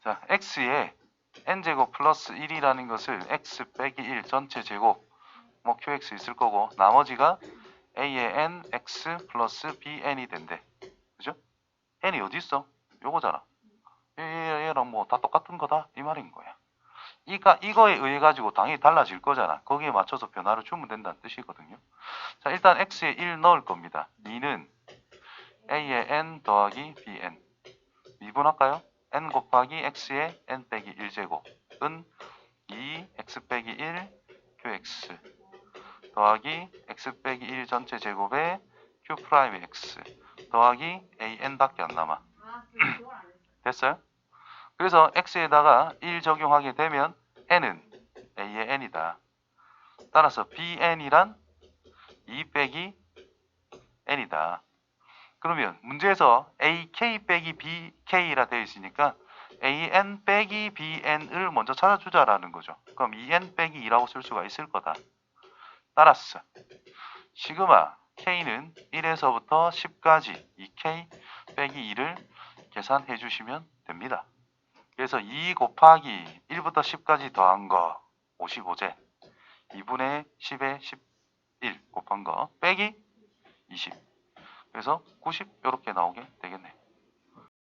자, x에 n제곱 플러스 1이라는 것을 x 빼기 1 전체 제곱 뭐 qx 있을 거고 나머지가 a의 n x 플러스 bn이 된대. 그죠? n이 어디 있어? 요거잖아. 얘랑 뭐 다 똑같은 거다 이 말인 거야. 이가 이거에 의해 가지고 당연히 달라질 거잖아. 거기에 맞춰서 변화를 주면 된다는 뜻이거든요. 자, 일단 x에 1 넣을 겁니다. 2는 a의 n 더하기 bn 미분할까요? 곱하기 x의 n 빼기 1제곱은 2 x 빼기 1 qx 더하기 x 빼기 1 전체 제곱에 q 프라임 x 더하기 an밖에 안 남아. 아. 됐어요? 그래서 x에다가 1 적용하게 되면 n은 a의 n이다. 따라서 bn이란 2 빼기 n이다. 그러면 문제에서 ak 빼기 bk라 되어 있으니까 an 빼기 bn을 먼저 찾아주자라는 거죠. 그럼 2n 빼기 2라고 쓸 수가 있을 거다. 따라서 시그마 k는 1에서부터 10까지 2k 빼기 2를 계산해 주시면 됩니다. 그래서 2 곱하기 1부터 10까지 더한 거 55제 2분의 10에 11 곱한 거 빼기 20 그래서 90 이렇게 나오게 되겠네.